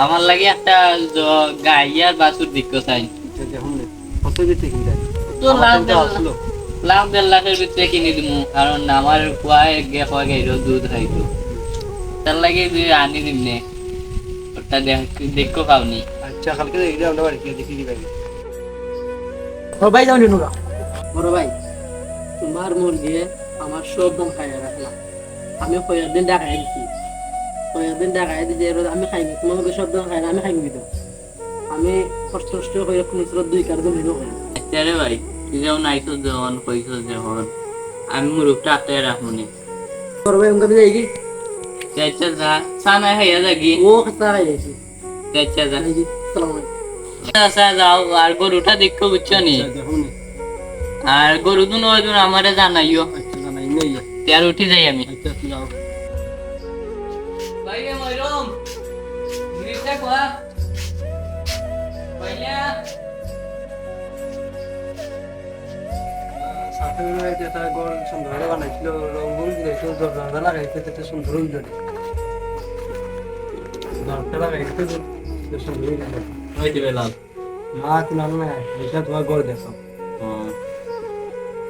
আমার লাগে একটা জ- গাই আর বাছুর দিক্ক চাই। এটা দেখুন না, কত দিতে কিনতে তো লাখ দেড় লাখের ভিতরে কিনে দিমু। কারণ আমার কুয়ায় গে গেল দুধ খাইতো তার লাগে যে আনি দিমনে ওটা দেখ- দেখো পাওনি। আচ্ছা কালকে দেখলে আমরা বাড়ি গিয়ে দেখি দিবাই ও ভাই যাও নিনুগা বড় ভাই তোমার মুরগি আমার সব দাম খাইয়া রাখলাম আমি দিন ডাকাই দিছি কয়েক দিন ডাকাই দিছি এর আমি খাইনি তোমার মুরগি সব দাম খাই না আমি খাইনি দিতাম আমি কষ্ট কষ্ট করে কোনো দুই কার দিন নিনো করি আচ্ছা ভাই তুই যেমন আইসো যখন কইসো যখন আমি মুরুখটা আটকে রাখুনি বড় ভাই উনকা যাই কি আচ্ছা যা সানা খাইয়া যাগি ও খাতা খাই যাইছি আচ্ছা যা। সালাম আলাইকুম। আচ্ছা যাও আর গরুটা দেখো বুঝছ নি? আর গরু দুনো ওই দুনো আমারে জানাইও। আচ্ছা জানাই নেই উঠি যাই আমি। আচ্ছা যাও। গ্রিসটা কোয়া পয়লা সাথে এটা গোল সুন্দর বানাইছিল রঙুন দিয়েছিল দরজা লাগাইছে এটা সুন্দর হইল দরজা লাগাইছে তো সুন্দর হইল ওই দিবে লাল না কিনা না এটা তোমার গড় দেখো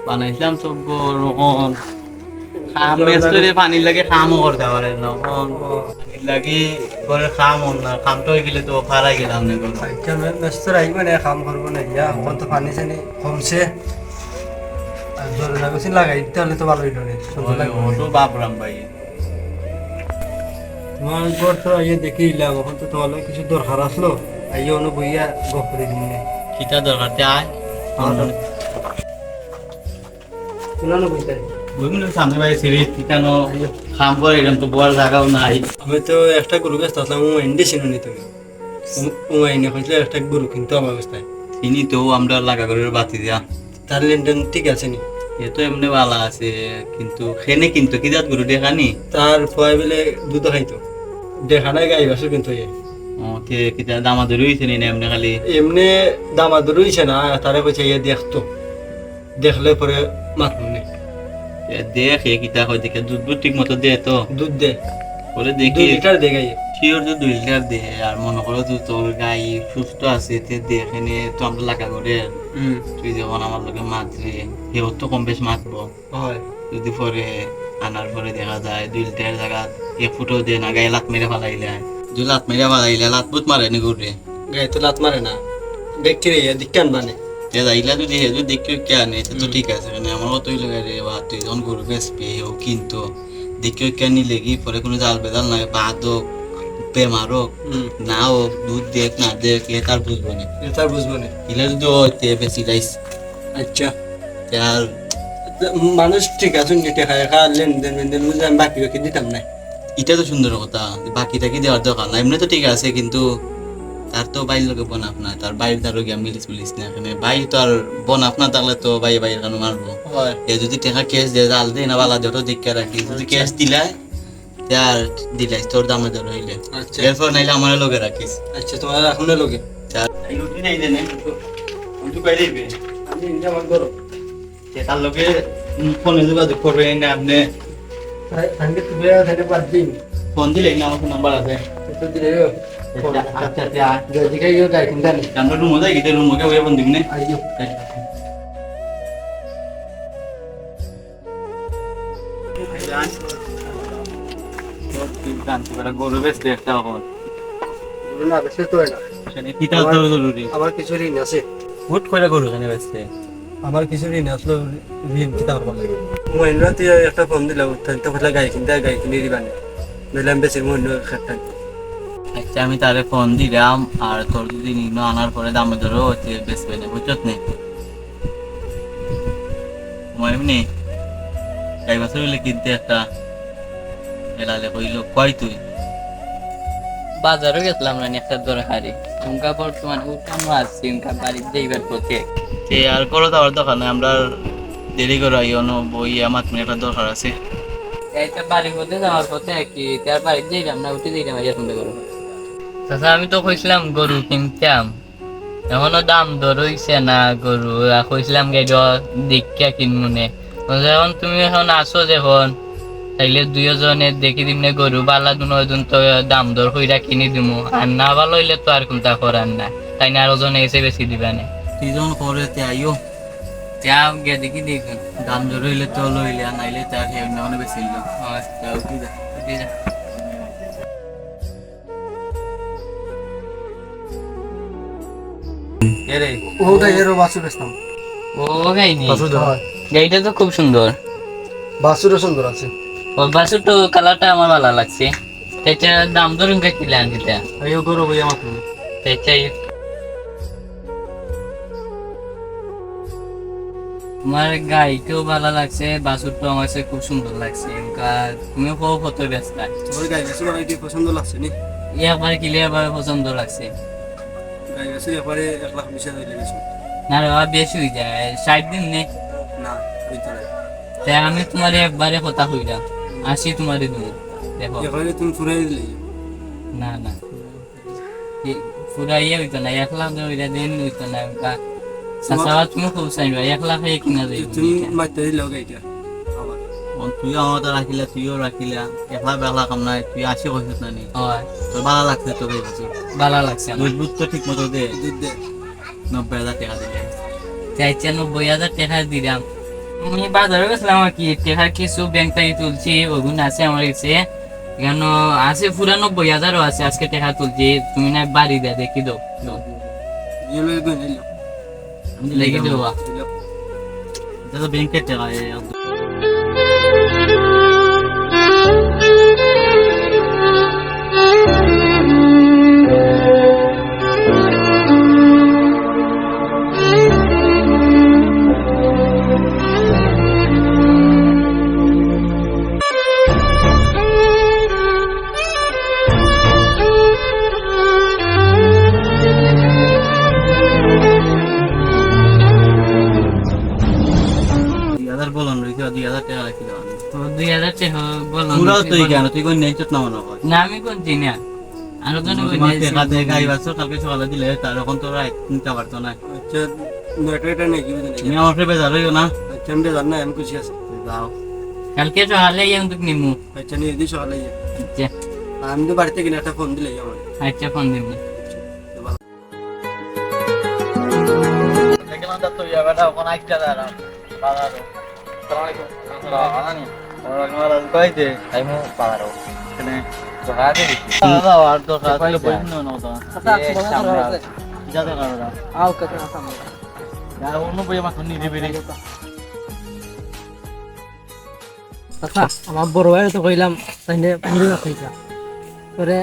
বানাইছিলাম সব গরু খাম মেস্তরে পানি লাগে খামও করতে পারে না। লাগি করে খাম না হয়ে গেলে তো গেলাম না আচ্ছা না করব না ইয়া এখন তো পানি চানি কমছে। দরজা বেশি লাগাই দিতে হলে তো ভালো হইল রে সুন্দর লাগবে ওটো বাপরাম ভাই। তোমার ঘর তো আইয়ে দেখে এলাম এখন তো তোমার কিছু দরকার আসলো আইয়ে অনু বইয়া গপ করে দিন কিটা দরকার তে আয় বুঝতে সামনে ভাই সিরিজ ঠিকানো খাম করে এরকম তো বড় জায়গাও নাই। আমি তো একটা গরু ব্যস্ত আসলাম ও এন্ডে ছিল নি তুমি ও আইনে হয়েছিল একটা গরু কিনতে হবে অবস্থায়। চিনি তো আমরা লাগা করে বাতি দিয়া। তার লেনদেন ঠিক আছে নি? এ তো এমনি ভালো আছে কিন্তু খেনে কিন্তু কি জাত গরু দেখানি তার ফুয়াই বেলে দুধ খাইতো। দেখা নাই গাই বাসু কিন্তু এ। তে কিটা দামা ধরে হইছে নি এমনি খালি? এমনি দামা না তারে কইছে ইয়ে দেখতো। দেখলে পরে মাত মনে। এ দেখ এ কিটা কই দেখে দুধ ঠিক মতো দে তো। দুধ দে। দুই দেখি। লিটার দে গাই শিওর তো দুই লিটার দে আর মনে করো তো তোর গাই সুস্থ আছে তে দেখেনে তো আমরা লাগা করে। তুই যখন আমার লোকে মাতরে সেও তো কম বেশ মাতবো হয়। যদি পরে আনার পরে দেখা যায় দুই লিটার জায়গা এক ফুটো দে না গায়ে লাত মেরে ফেলাইলে। দুই লাত মেরে ফেলাইলে লাত বুত মারে নি ঘুরে গায়ে তো লাত মারে না। দেখছি রে দিকান মানে তে যাইলা যদি হে যদি দেখি কে আনে এটা তো ঠিক আছে মানে আমার কতই লাগে রে বা তুই যখন গরু বেচবি ও কিন্তু দেখি কে নিলে কি পরে কোনো জাল বেজাল নাই বাদ হোক বেমার হোক না হোক দুধ দেখ না দেখ এ তার বুঝব না। এটা বুঝব না। ইলে যদি ও তে বেশি যাইস আচ্ছা। আর মানুষ ঠিক আছে নিতে খায় খা লেনদেন লেনদেন বুঝে আমি বাকি বাকি দিতাম না এটা তো সুন্দর কথা বাকিটা কি দেওয়ার দরকার না এমনি তো ঠিক আছে কিন্তু তার তো বাইর লোকে বোন আপনার তার বাইর তার গিয়া মিলিস মিলিস না এখানে বাই তো আর বোন আপনার তাহলে তো বাই বাইর কেন মারবো। এ যদি টেকা কেস দিয়ে জাল দিয়ে না বালা দিয়ে দিকে রাখি। যদি কেস আর দিলাই তোর দামে ধর হইলে। আচ্ছা। এরপর নাইলে আমার লোকে রাখিস। আচ্ছা তোমার এখন লোকে রুটি নাই দেনে উল্টু পাই দিবে? আমি ইন্ডিয়া আমার করো তার লোকে ফোনে যোগাযোগ করবে না আপনি তুমি ফোন দিলে না আমার নাম্বার আছে। দিলে আচ্ছা আচ্ছা যদি খাই গিয়ে গাই কিনতে নেই আমরা রুমে যাই গিয়ে রুমে গিয়ে ফোন দিবি না আইও গরু বেচতে একটা এখন না বেশি তো না কিতা তো জরুরি আমার কিছু ঋণ আছে হুট করে গরু খানে বেচতে আমার কিছু ঋণ আসলো ঋণ কিতা করবার লাগে মহিন্দ্রা তুই একটা ফোন দিলাম তো কথা গাই কিনতে গাই কিনে দিবানে নইলে আমি বেশি মহিন্দ্র খাটতাম আচ্ছা আমি তারে ফোন দিলাম আর তোর যদি নিম্ন আনার পরে দামে ধরো হচ্ছে বেশ না বুঝছত নে? তোমার এমনি গাই বছর কিনতে একটা এলালে কইল কয় তুই? বাজারও গেছিলাম না একটা দরকারি। উনকা বর্তমানে উঠানো আসছি বাড়ির যাইবার পথে। তে আর করো যাওয়ার দরকার নাই আমরা দেরি করে আইও বই আমার তুমি একটা দরকার আছে। এইটা বাড়ির পথে যাওয়ার পথে কি তার বাড়ির যাইলাম না উঠে শুনতে করো চাচা আমি তো কইছিলাম গরু কিনতাম। এখনও দাম দর হইছে না গরু কইছিলাম গাইড দেখিয়া কিনবো নে এখন তুমি এখন আসো যখন তাইলে দুইজনে দেখি দিমনে গরু বালা দুনো দুন তো দাম দর কইরা কিনি দিমু। আর না ভালো হইলে তো আর কোনটা করার না। তাই না আরও জনে এসে বেশি দিবা না। তিজন করে তে আইও। গিয়ে দেখি দেখ দাম জোর হইলে তো লইলে নাইলে তার কোনো বেশি লো যাও কি যা। কে রে ও গাইয়েরও বাসু বেচতাম ও গাইনি? বাসু দাও গাইটা তো খুব সুন্দর। বাসুরও সুন্দর আছে। ও বাসুর তো কালারটা আমার ভালো লাগছে। সেটা দাম ধরুন কে কিলে আনতে আইও করো বই আমার তুমি সেটাই গাইকেও ভালো লাগছে বাসুরটাও আমার কাছে খুব সুন্দর লাগছে। তুমিও খুব কত ব্যস্ত। গাই পছন্দ লাগছে নি? একবার কিলে আবার পছন্দ লাগছে। গাই বেশি এক লাখ বিশ হাজার লেগেছে। না রে বেশি হয়ে যায়। ষাট দিন নেই না হইতে না তাই আমি তোমার একবারে কথা হইলাম আসি তোমার তুমি দেখো। তুমি ফুরাই দিলে। না না। এ- পুরা ইয়ে হইতো না এক লাখ ওইটা দিন হইতো না। তুমি খুব চাইবা এক লাখ কিনা যাইব। তুমি মারতে দিলে আমার তুই আমার রাখিলা তুইও রাখিলা একলা বেলা কাম নাই তুই আসি কইছিস না? নি তোর ভালো লাগছে তো গাই বেশি ভালো লাগছে দুধ তো ঠিক মতো দে। দুধ দে। নব্বই হাজার টাকা দিলে। চাইছে নব্বই হাজার টাকা দিলাম আমি বাজারে গেছিলাম আর কি টাকা কিছু ব্যাংক থেকে তুলছি ওগুলো আছে আমার কাছে কেন আছে পুরা নব্বই হাজারও আছে আজকে টাকা তুলছি তুমি না বাড়ি দেয় দেখি লেগে দেওয়া দাদা ব্যাংকের টাকা তুই কেন? তুই কোন নেই চট না হয়? না আমি কোনছি না। আরও তোমার টাকা দিয়ে গাই বাচ্চা কালকে সকালে দিলে তার এখন তো রাত নিতে পারতো না আচ্ছা নয়টা নেই কি বুঝলেন তুমি আমার বেজার হইও না। আচ্ছা আমি জান না আমি খুশি আছি। যাও। কালকে সকালে ইয়ে কিন্তু নিমু। আচ্ছা নিয়ে দিই সকালে আচ্ছা। আমি তো বাড়িতে কিনে একটা ফোন দিলে আমার আচ্ছা ফোন দিবি দেখলাম তো তুই এবারটা ওখানে আইটা দাঁড়া। বাজারও কইতে আইমু পাওয়ারও এখানে জহা দেবি দাদা আর তো কাজ বইন না তো যাতে কারণা আও কত না সামনে আর অন্য বই আমার আচ্ছা বড় ভাই তো কইলাম তাইনে মুরু খাইছা পরে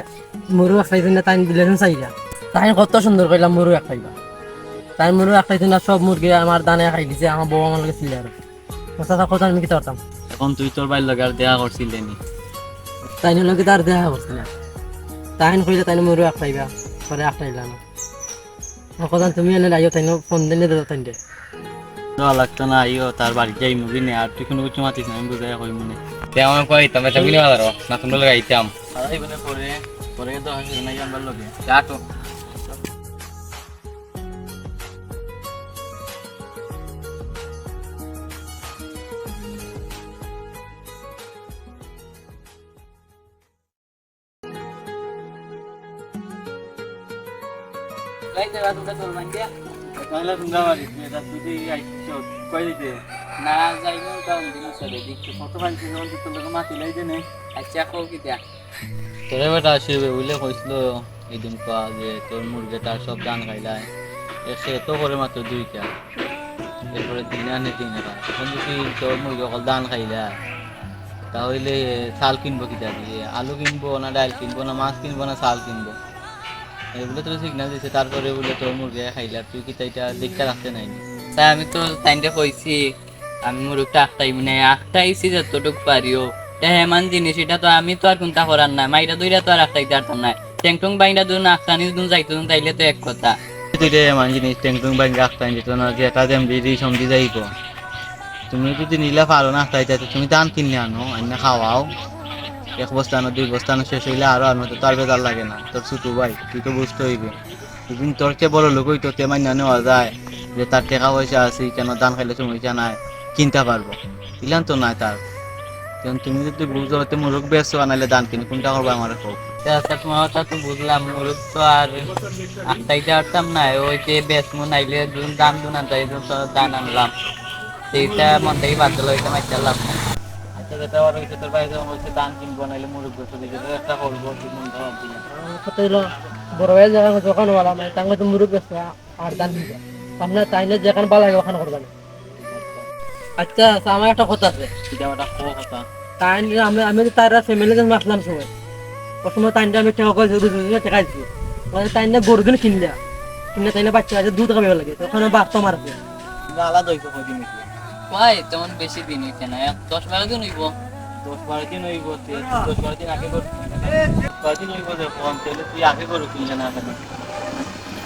মুরু খাইছে না তাই দিলেন চাইরা তাই কত সুন্দর কইলাম মুরু খাইবা তাই মুরু খাইছে না সব মুরগি আমার দানে খাই দিছে আমার বউ আমার ছিল আর কথা আমি কি করতাম এখন তুই তোর বাইর লগে আর দেয়া করছিলি নি। তাই লগে তার দেখা করছে না। তাই কইলে তাই মুরু খাইবা পরে খাইলাম কথা তুমি এনে আইও তাই ফোন দিলে দাও তাই দেওয়া লাগতো না আইও তার বাড়ি যাই মুভি নে আর তুই কোনো কিছু মাতিস না আমি বুঝাই কই মনে তে আমার কই তুমি তো বাজারও না তোমরা লাগাইতাম আর পরে পরে তো হাসি নাই আমার লগে। তাহলে এটা তুই আইছো কই দিতে? না কারণ দিন চলে কত লাই আচ্ছা কও কি দেয়া? তোরে বেটা আসবে বুঝলে কইছিল এদিন পা যে তোর মুরগে তার সব দান খাইলাই সে তো করে মাত্র দুইটা। এরপরে দিন আনে টাকা এখন যদি তোর মুরগি অকল দান খাইলা? তাহলে চাল কিনবো কিটা দিয়ে? আলু কিনবো না ডাল কিনবো না মাছ কিনবো না চাল কিনবো? এগুলো তোর সিগনাল দিছে, তারপরে বলে তোর মুরগি খাইলা, তুই কি দেখতে রাখতে নাই? তাই আমি তো তাইনটা কইছি, আমি আখটাই মানে যতটুকু পারিও। তা এমন জিনিস, এটা তো আমি তো আর কোনটা করার না দুইটা তো আর আখটাইতে না দুন আখটানি দুন, যাইতো তাইলে তো এক কথা। তুই রে মান জিনিস টেংটুং ব্যাংক রাখতাম যেত না, যে এটা যেম দিদি যাইব। তুমি যদি নিলে পারো না তাই তুমি দান কিনে আনো আন্য খাওয়াও। এক বস্তা আনো দুই বস্তা আনো শেষ হইলে আরও আনো তার বেজার লাগে না। তোর ছোটো ভাই, তুই তো বুঝতে হইবে। সেদিন তোর চেয়ে বড় লোক হইতো, তে মান্য নেওয়া যায় যে তার টাকা পয়সা আছে, কেন দান খাইলে সমস্যা নাই, কিনতে পারব। দিলাম তো নাই তার। কারণ তুমি যদি বুঝো হতে মুরগ বেছো আনাইলে দান কিনে, কোনটা করব আমার হোক আচ্ছা তোমার কথা তো বুঝলাম মুরুদ তো আর আটটাইতে পারতাম না, ওই যে বেসমু নাইলে দাম দুন আনতাই দান আনলাম। সেইটা মন থেকে বাদ দিল, ওইটা মাইতে লাভ নাই হইছে তোর বাইরে হচ্ছে দান কিনবো নাইলে মুরগ বেছো দিকে তো একটা করব তুই মনটা ভাবছি না কত হলো বড় ভাই যখন দোকান ওয়ালা মানে তাঙ্গে তো মুরুব বেছে আর দান দিবে আপনার তাইলে যেখানে ভালো লাগে ওখানে করবেন। আচ্ছা আচ্ছা, আমার একটা কথা আছে। এটা একটা কথা। তাই নিয়ে আমি আমি তো তার ফ্যামিলি যখন আসলাম সময় প্রথমে তাইনটা আমি টাকা করে জরুরি জরুরি টাকা দিচ্ছি মানে তাই না গরু কিনে কিনলে। কিনলে তাই বাচ্চা আছে দুধ খাবে লাগে তখন বাচ্চা মারবে কিন্তু আলাদা হইতো কদিন ভাই তেমন বেশি দিন হইছে না। দশ বারো দিন হইব। দশ বারো দিন হইব দশ বারো দিন আগে করবি বারো দিন হইব যখন তাহলে তুই আগে করু কিনলে না কেন?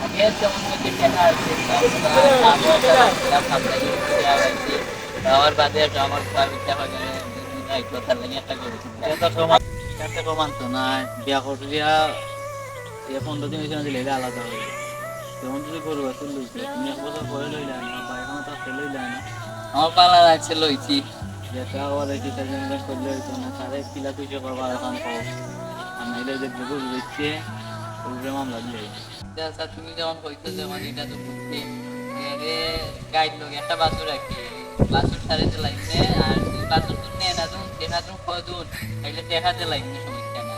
আগে যেমন যদি টাকা আছে আমার বাদে আমার বাড়িতে হয় তার লাগে একটা করেছি এটা সমান একটা সমান তো না বিয়া করলিয়া এ পনেরো দিন হয়েছে না দিলে আলাদা হয়ে যায় যদি তুমি এক বছর পরে লইলে না বা এখন তো লইলে না। আমার পালার আছে লইছি। যেটা ওর এই যেটা জেনারেট করলে হইতো না। তারে পিলা তুই করবা এখন যে দিচ্ছে মামলা দিলে। আচ্ছা তুমি যেমন কইছো যে মানে এটা তো বুঝছি। এরে গাইড লোক একটা বাসু রাখি বাসুর সারে চালাইছে আর তুই তো নে না তুমি দেখা তুমি দেখাতে সমস্যা না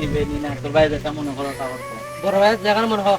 নিবে নি না তোর বাইরে যেটা মনে করো বড় ভাই যেখানে মনে হয়